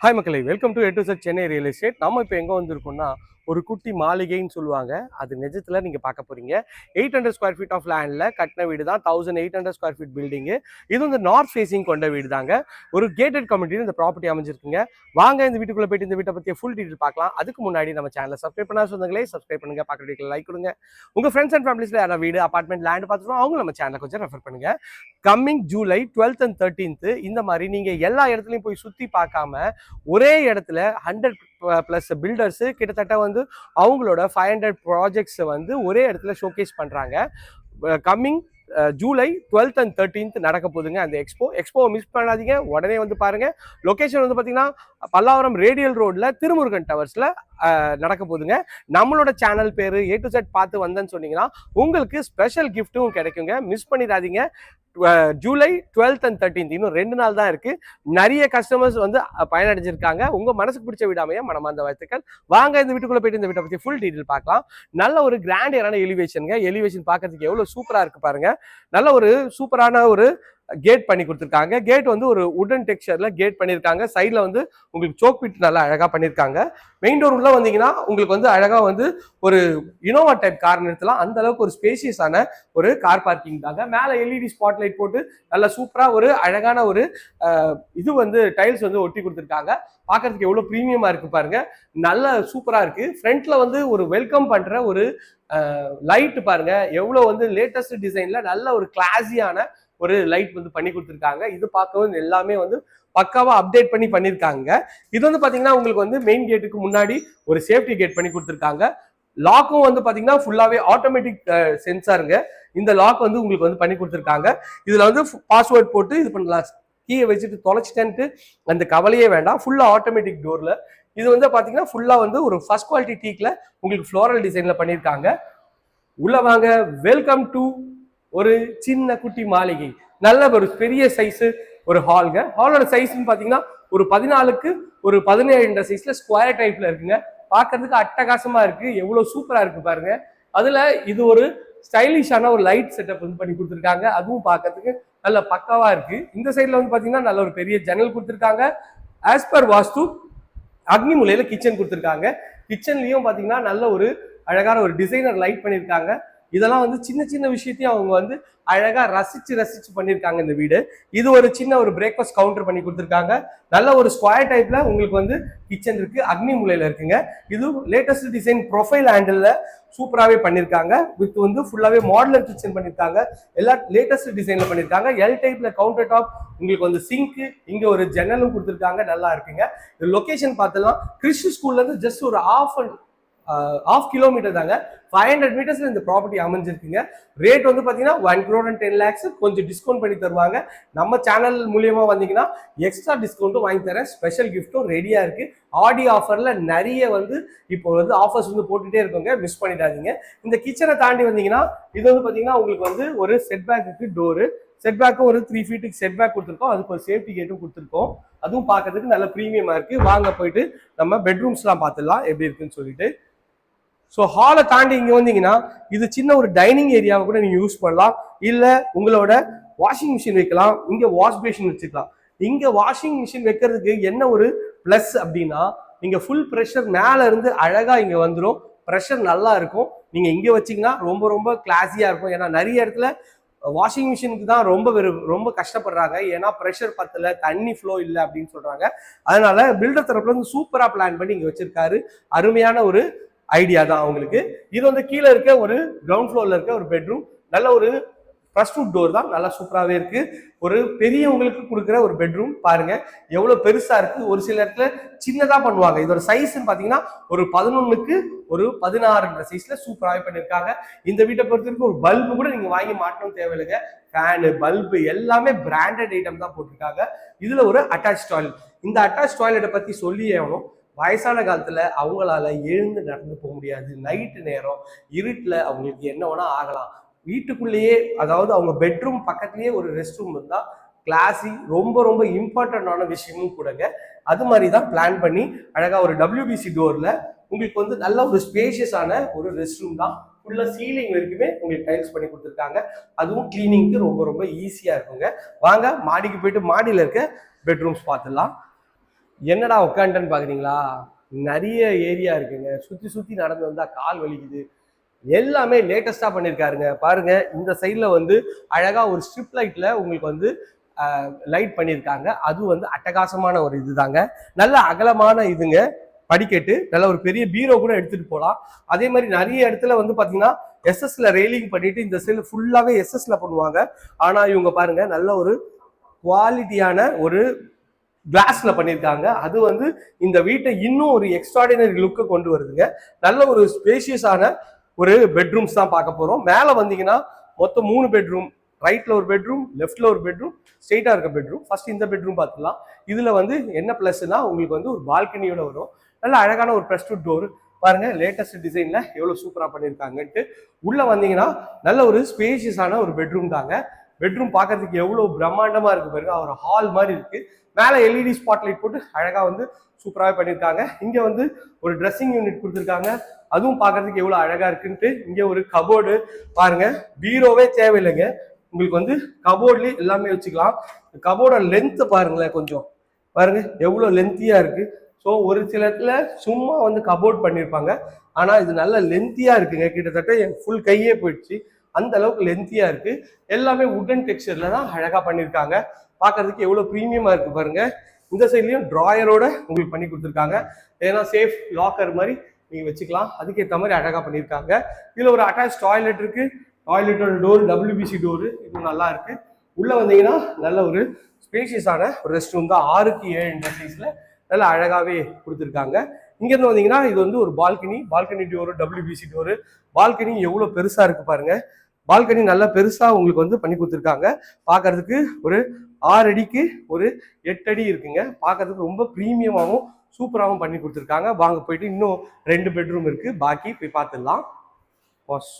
Hi மக்களை welcome to எட்டு sir Chennai real estate நம்ம இப்போ எங்கே வந்திருக்கோம்னா ஒரு குட்டி மாளிகைன்னு சொல்லுவாங்க. அது நிஜத்தில் நீங்கள் பார்க்க போகிறீங்க eight hundred square feet of லேண்டில் கட்டின வீடு தான். Thousand eight hundred square feet building இது வந்து நார்த் ஃபேஸிங் கொண்ட வீடு தாங்க. ஒரு கேட்டட் கம்யூனிட்டி இந்த ப்ராப்பர்ட்டி அமைஞ்சிருக்குங்க. வாங்க இந்த வீட்டுக்குள்ளே போயிட்டு இந்த வீட்டை பற்றிய ஃபுல் டீட்டெயில் பார்க்கலாம். அதுக்கு முன்னாடி நம்ம சேனலை சப்ஸ்கிரைப் பண்ணா சொந்தங்களே சப்ஸ்கிரைப் பண்ணுங்க. பக்கத்து வீட்டில் லைக் கொடுங்க. உங்கள் ஃப்ரெண்ட்ஸ் அண்ட் ஃபேமிலிஸில் யாராவது வீடு அப்பார்ட்மெண்ட் லேண்ட் பார்த்துருவோம் அவங்க நம்ம சேனலை கொஞ்சம் ரெஃபர் பண்ணுங்க. Coming July twelfth and thirteenth இந்த மாதிரி நீங்கள் எல்லா இடத்துலையும் போய் சுற்றி பார்க்காம ஒரே இடத்துல ஹண்ட்ரட் ப்ளஸ் பில்டர்ஸு கிட்டத்தட்ட வந்து அவங்களோட ஃபைவ் ஹண்ட்ரட் ப்ராஜெக்ட்ஸை வந்து ஒரே இடத்துல ஷோகேஸ் பண்ணுறாங்க coming July twelfth and thirteenth நடக்க போகுதுங்க அந்த எக்ஸ்போ எக்ஸ்போவை மிஸ் பண்ணாதீங்க. உடனே வந்து பாருங்கள் லொக்கேஷன் வந்து பார்த்தீங்கன்னா பல்லாவரம் ரேடியல் ரோடில் திருமுருகன் டவர்ஸில் நடக்க போகுதுங்க. நம்மளோட சேனல் பேர் ஏ டு செட் பார்த்து வந்தேன்னு சொன்னீங்கன்னா உங்களுக்கு ஸ்பெஷல் கிஃப்ட்டும் கிடைக்குங்க. மிஸ் பண்ணிடாதீங்க. ஜூலை டுவெல்த் அண்ட் தேர்ட்டீன்த் இன்னும் ரெண்டு நாள் தான் இருக்கு. நிறைய கஸ்டமர்ஸ் வந்து பயனடைஞ்சிருக்காங்க. உங்க மனசுக்கு பிடிச்ச விடாமைய மனமார்ந்த வாழ்த்துக்கள். வாங்க இந்த வீட்டுக்குள்ள போயிட்டு இந்த வீட்டை பத்தி ஃபுல் டீடைல் பார்க்கலாம். நல்ல ஒரு கிராண்டியரான எலிவேஷனுங்க எலிவேஷன் பார்க்கறதுக்கு எவ்வளவு சூப்பரா இருக்கு பாருங்க. நல்ல ஒரு சூப்பரான ஒரு கேட் பண்ணி கொடுத்துருக்காங்க. கேட் வந்து ஒரு உடன் டெக்ஸ்சர்ல கேட் பண்ணியிருக்காங்க. சைடில் வந்து உங்களுக்கு சோக் பிட் நல்லா அழகாக பண்ணியிருக்காங்க. மெயின் டோர் உள்ள வந்தீங்கன்னா உங்களுக்கு வந்து அழகாக வந்து ஒரு இனோவா டைப் கார் நிறுத்தலாம். அந்த அளவுக்கு ஒரு ஸ்பேசியஸான ஒரு கார் பார்க்கிங் தாங்க. மேலே எல்இடி ஸ்பாட் லைட் போட்டு நல்லா சூப்பராக ஒரு அழகான ஒரு இது வந்து டைல்ஸ் வந்து ஒட்டி கொடுத்துருக்காங்க. பார்க்கறதுக்கு எவ்வளோ ப்ரீமியமாக இருக்கு பாருங்க. நல்ல சூப்பராக இருக்கு. ஃப்ரண்ட்ல வந்து ஒரு வெல்கம் பண்ணுற ஒரு லைட் பாருங்க. எவ்வளோ வந்து லேட்டஸ்ட் டிசைன்ல நல்ல ஒரு கிளாஸியான ஒரு லைட் வந்து பண்ணி கொடுத்துருக்காங்க. இது பார்க்கவும் எல்லாமே வந்து பக்காவாக அப்டேட் பண்ணி பண்ணியிருக்காங்க இது வந்து பார்த்தீங்கன்னா உங்களுக்கு வந்து மெயின் கேட்டுக்கு முன்னாடி ஒரு சேஃப்டி கேட் பண்ணி கொடுத்துருக்காங்க. லாக்கும் வந்து பார்த்தீங்கன்னா ஃபுல்லாகவே ஆட்டோமேட்டிக் சென்சாருங்க இந்த லாக் வந்து உங்களுக்கு வந்து பண்ணி கொடுத்துருக்காங்க. இதில் வந்து பாஸ்வேர்ட் போட்டு இது பண்ணலாம். கீயை வச்சுட்டு தொலைச்சிட்டேன்ட்டு அந்த கவலையே வேண்டாம். ஃபுல்லாக ஆட்டோமேட்டிக் டோரில் இது வந்து பார்த்தீங்கன்னா ஃபுல்லாக வந்து ஒரு ஃபர்ஸ்ட் குவாலிட்டி டீக்கில் உங்களுக்கு ஃப்ளோரல் டிசைனில் பண்ணியிருக்காங்க உள்ள வாங்க. வெல்கம் டு ஒரு சின்ன குட்டி மாளிகை. நல்ல ஒரு பெரிய சைஸ் ஒரு ஹாலுங்க ஹாலோட சைஸ்ன்னு பாத்தீங்கன்னா ஒரு பதினாலுக்கு ஒரு பதினேழு சைஸ்ல ஸ்கொயர் டைப்ல இருக்குங்க. பார்க்கறதுக்கு அட்டகாசமா இருக்கு. எவ்வளவு சூப்பரா இருக்கு பாருங்க. அதுல இது ஒரு ஸ்டைலிஷான ஒரு லைட் செட்டப் வந்து பண்ணி கொடுத்துருக்காங்க. அதுவும் பார்க்கறதுக்கு நல்ல பக்காவா இருக்கு. இந்த சைட்ல வந்து பாத்தீங்கன்னா நல்ல ஒரு பெரிய ஜன்னல் கொடுத்துருக்காங்க. ஆஸ் பர் வாஸ்து அக்னி மூலையில கிச்சன் கொடுத்துருக்காங்க. கிச்சன்லயும் பாத்தீங்கன்னா நல்ல ஒரு அழகான ஒரு டிசைனர் லைட் பண்ணியிருக்காங்க. இதெல்லாம் வந்து சின்ன சின்ன விஷயத்தையும் அவங்க வந்து அழகா ரசிச்சு ரசிச்சு பண்ணியிருக்காங்க இந்த வீடு. இது ஒரு சின்ன ஒரு பிரேக்ஃபாஸ்ட் கவுண்டர் பண்ணி கொடுத்துருக்காங்க. நல்ல ஒரு ஸ்கொயர் டைப்ல உங்களுக்கு வந்து கிச்சன் இருக்கு அக்னி மூலையில இருக்குங்க. இது லேட்டஸ்ட் டிசைன் ப்ரொஃபைல் ஹேண்டில் சூப்பராகவே பண்ணியிருக்காங்க. வித் வந்து ஃபுல்லாகவே மாடலர் கிச்சன் பண்ணியிருக்காங்க. எல்லா லேட்டஸ்ட் டிசைன்ல பண்ணியிருக்காங்க. எல் டைப்ல கவுண்டர் டாப் உங்களுக்கு வந்து சிங்க்கு இங்கே ஒரு ஜன்னலும் கொடுத்துருக்காங்க. நல்லா இருக்குங்க. இந்த லொகேஷன் பார்த்தலாம் கிறிஸ்து ஸ்கூல்ல இருந்து ஜஸ்ட் ஒரு ஆஃப் ஆஃப் கிலோமீட்டர் தாங்க. ஃபைவ் ஹண்ட்ரட் மீட்டர்ஸ்ல இந்த ப்ராப்பர்ட்டி அமைஞ்சிருக்குங்க. ரேட் வந்து பார்த்தீங்கன்னா one crore and ten lakhs கொஞ்சம் டிஸ்கவுண்ட் பண்ணி தருவாங்க. நம்ம சேனல் மூலியமா வந்தீங்கன்னா எக்ஸ்ட்ரா டிஸ்கவுண்ட்டும் வாங்கி தரேன். ஸ்பெஷல் கிஃப்ட்டும் ரெடியா இருக்கு. ஆடி ஆஃபர்ல நிறைய வந்து இப்போ வந்து ஆஃபர்ஸ் வந்து போட்டுட்டே இருக்கோங்க. மிஸ் பண்ணிடாதீங்க. இந்த கிச்சனை தாண்டி வந்தீங்கன்னா இது வந்து பார்த்தீங்கன்னா உங்களுக்கு வந்து ஒரு செட் பேக்குக்கு டோரு செட் பேக்கும் ஒரு த்ரீ ஃபீட்டுக்கு செட் பேக் கொடுத்துருக்கோம். அதுக்கு ஒரு சேஃப்டி கேட்டும் கொடுத்துருக்கோம். அதுவும் பார்க்கறதுக்கு நல்ல ப்ரீமியமாக இருக்குது வாங்க போயிட்டு நம்ம பெட்ரூம்ஸ்லாம் பார்த்துடலாம். எப்படி இருக்குன்னு சொல்லிட்டு. ஸோ ஹாலை தாண்டி இங்கே வந்தீங்கன்னா இது சின்ன ஒரு டைனிங் ஏரியாவை கூட நீங்கள் யூஸ் பண்ணலாம். இல்லை உங்களோட வாஷிங் மிஷின் வைக்கலாம். இங்கே வாஷ் பேஷின் வச்சுக்கலாம். இங்கே வாஷிங் மிஷின் வைக்கிறதுக்கு என்ன ஒரு ப்ளஸ் அப்படின்னா நீங்கள் ஃபுல் ப்ரெஷர் மேலே இருந்து அழகாக இங்கே வந்துடும் ப்ரெஷர் நல்லா இருக்கும். நீங்கள் இங்கே வச்சீங்கன்னா ரொம்ப ரொம்ப கிளாஸியாக இருக்கும். ஏன்னா நிறைய இடத்துல வாஷிங் மிஷினுக்கு தான் ரொம்ப வெறு- ரொம்ப கஷ்டப்படுறாங்க. ஏன்னா ப்ரெஷர் பத்தல தண்ணி ஃப்ளோ இல்லை அப்படின்னு சொல்கிறாங்க அதனால பில்டர் தரப்புலேருந்து இருந்து பிளான் பண்ணி இங்கே வச்சுருக்காரு. அருமையான ஒரு ஐடியா தான் அவங்களுக்கு. இது வந்து கீழே இருக்க ஒரு கிரவுண்ட் ஃப்ளோர்ல இருக்க ஒரு பெட்ரூம் நல்ல ஒரு ஃபர்ஸ்ட் டோர் தான். நல்லா சூப்பராகவே இருக்கு. ஒரு பெரியவங்களுக்கு கொடுக்குற ஒரு பெட்ரூம் பாருங்க. எவ்வளோ பெருசா இருக்கு. ஒரு சில இடத்துல சின்னதாக பண்ணுவாங்க. இதோட சைஸ்ன்னு பார்த்தீங்கன்னா ஒரு பதினொன்றுக்கு ஒரு பதினாறுன்ற சைஸ்ல சூப்பராகவே பண்ணியிருக்காங்க. இந்த வீட்டை பொறுத்த வரைக்கும் ஒரு பல்பு கூட நீங்க வாங்கி மாட்டணும் தேவையில்லைங்க. ஃபேனு பல்பு எல்லாமே பிராண்டட் ஐட்டம் தான் போட்டிருக்காங்க. இதுல ஒரு அட்டாச் டாய்லெட் இந்த அட்டாச் டாய்லெட்டை பத்தி சொல்லி ஆகணும். வயசான காலத்துல அவங்களால எழுந்து நடந்து போக முடியாது. நைட்டு நேரம் இருட்டில் அவங்களுக்கு என்ன வேணா ஆகலாம். வீட்டுக்குள்ளேயே அதாவது அவங்க பெட்ரூம் பக்கத்துலயே ஒரு ரெஸ்ட் ரூம் இருந்தா கிளாஸி ரொம்ப ரொம்ப இம்பார்ட்டண்டான விஷயமும் கூடங்க. அது மாதிரி தான் பிளான் பண்ணி அழகா ஒரு டபிள்யூபிசி டோர்ல உங்களுக்கு வந்து நல்ல ஒரு ஸ்பேஷியஸான ஒரு ரெஸ்ட் ரூம் தான். ஃபுல்லாக சீலிங் வரைக்குமே உங்களுக்கு டைல்ஸ் பண்ணி கொடுத்துருக்காங்க. அதுவும் கிளீனிங்க்கு ரொம்ப ரொம்ப ஈஸியாக இருக்குங்க. வாங்க மாடிக்கு போயிட்டு மாடியில் இருக்க பெட்ரூம்ஸ் பார்த்துடலாம். என்னடா உட்காண்டன்னு பார்க்குறீங்களா நிறைய ஏரியா இருக்குங்க. சுற்றி சுற்றி நடந்து வந்தால் கால் வலிக்குது. எல்லாமே லேட்டஸ்டாக பண்ணியிருக்காருங்க பாருங்க இந்த சைடில் வந்து அழகாக ஒரு ஸ்ட்ரிப் லைட்டில் உங்களுக்கு வந்து லைட் பண்ணியிருக்காங்க அது வந்து அட்டகாசமான ஒரு இதுதாங்க. நல்ல அகலமான இதுங்க. படிக்கட்டு நல்ல ஒரு பெரிய பீரோ கூட எடுத்துகிட்டு போகலாம் அதே மாதிரி நிறைய இடத்துல வந்து பார்த்தீங்கன்னா எஸ்எஸ்ல ரெயிலிங் பண்ணிட்டு இந்த சைடு ஃபுல்லாகவே எஸ்எஸ்ல பண்ணுவாங்க. ஆனால் இவங்க பாருங்க நல்ல ஒரு குவாலிட்டியான ஒரு கிளாஸ்ல பண்ணியிருக்காங்க. அது வந்து இந்த வீட்டை இன்னும் ஒரு எக்ஸ்ட்ராடினரி லுக்கை கொண்டு வருதுங்க. நல்ல ஒரு ஸ்பேஷியஸான ஒரு பெட்ரூம்ஸ் தான் பார்க்க போகிறோம் மேலே வந்தீங்கன்னா மொத்தம் மூணு பெட்ரூம் ரைட்ல ஒரு பெட்ரூம் லெஃப்ட்ல ஒரு பெட்ரூம் ஸ்ட்ரெயிட்டாக இருக்க பெட்ரூம் ஃபர்ஸ்ட் இந்த பெட்ரூம் பார்த்துக்கலாம் இதில் வந்து என்ன ப்ளஸ்னா உங்களுக்கு வந்து ஒரு பால்கனியோட வரும். நல்ல அழகான ஒரு ப்ரெஸ் டோர் பாருங்க லேட்டஸ்ட் டிசைன்ல எவ்வளோ சூப்பராக பண்ணியிருக்காங்கன்ட்டு. உள்ள வந்தீங்கன்னா நல்ல ஒரு ஸ்பேஷியஸான ஒரு பெட்ரூம் தாங்க. பெட்ரூம் பார்க்கறதுக்கு எவ்வளோ பிரம்மாண்டமா இருக்கு பாருங்க. ஒரு ஹால் மாதிரி இருக்கு. மேலே எல்இடி ஸ்பாட் லைட் போட்டு அழகாக வந்து சூப்பராகவே பண்ணியிருக்காங்க. இங்கே வந்து ஒரு ட்ரெஸ்ஸிங் யூனிட் கொடுத்துருக்காங்க. அதுவும் பார்க்கறதுக்கு எவ்வளோ அழகாக இருக்குன்ட்டு இங்கே ஒரு கபோர்டு பாருங்க. பீரோவே தேவையில்லைங்க. உங்களுக்கு வந்து கபோர்ட்லேயே எல்லாமே வச்சுக்கலாம். கபோர்டோட லென்த்து பாருங்களேன் கொஞ்சம். பாருங்க எவ்வளோ லென்த்தியாக இருக்கு. ஸோ ஒரு சில இடத்துல சும்மா வந்து கபோர்ட் பண்ணியிருப்பாங்க. ஆனால் இது நல்ல லென்த்தியாக இருக்குங்க. கிட்டத்தட்ட என் ஃபுல் கையே போயிடுச்சு. அந்த அளவுக்கு லென்த்தியா இருக்கு. எல்லாமே உட்டன் டெக்ஸ்சர்ல தான் அழகா பண்ணியிருக்காங்க பார்க்கறதுக்கு எவ்வளவு ப்ரீமியமா இருக்கு பாருங்க. இந்த சைட்லயும் டிராயரோட உங்களுக்கு பண்ணி கொடுத்துருக்காங்க. ஏன்னா சேஃப் லாக்கர் மாதிரி நீங்க வச்சுக்கலாம். அதுக்கேற்ற மாதிரி அழகா பண்ணியிருக்காங்க இதுல ஒரு அட்டாச் டாய்லெட் இருக்கு. டாய்லெட்டோட டோர் டபிள்யூபிசி டோரு இது நல்லா இருக்கு. உள்ள வந்தீங்கன்னா நல்ல ஒரு ஸ்பேஷியஸான ஒரு ரெஸ்ட் ரூம் தான். ஆறுக்கு ஏழு இந்த சைஸ்ல நல்ல அழகாவே கொடுத்துருக்காங்க. இங்க இருந்து வந்தீங்கன்னா இது வந்து ஒரு balcony balcony door WPC door balcony எவ்வளவு பெருசா இருக்கு பாருங்க. பால்கனி நல்லா பெருசா உங்களுக்கு வந்து பண்ணி கொடுத்துருக்காங்க. பார்க்கறதுக்கு ஒரு ஆறு அடிக்கு ஒரு எட்டு அடி இருக்குங்க. பார்க்கறதுக்கு ரொம்ப ப்ரீமியமாகவும் சூப்பராகவும் பண்ணி கொடுத்துருக்காங்க. வாங்க போயிட்டு இன்னும் ரெண்டு பெட்ரூம் இருக்கு. பாக்கி போய் பார்த்துடலாம். வாஷ்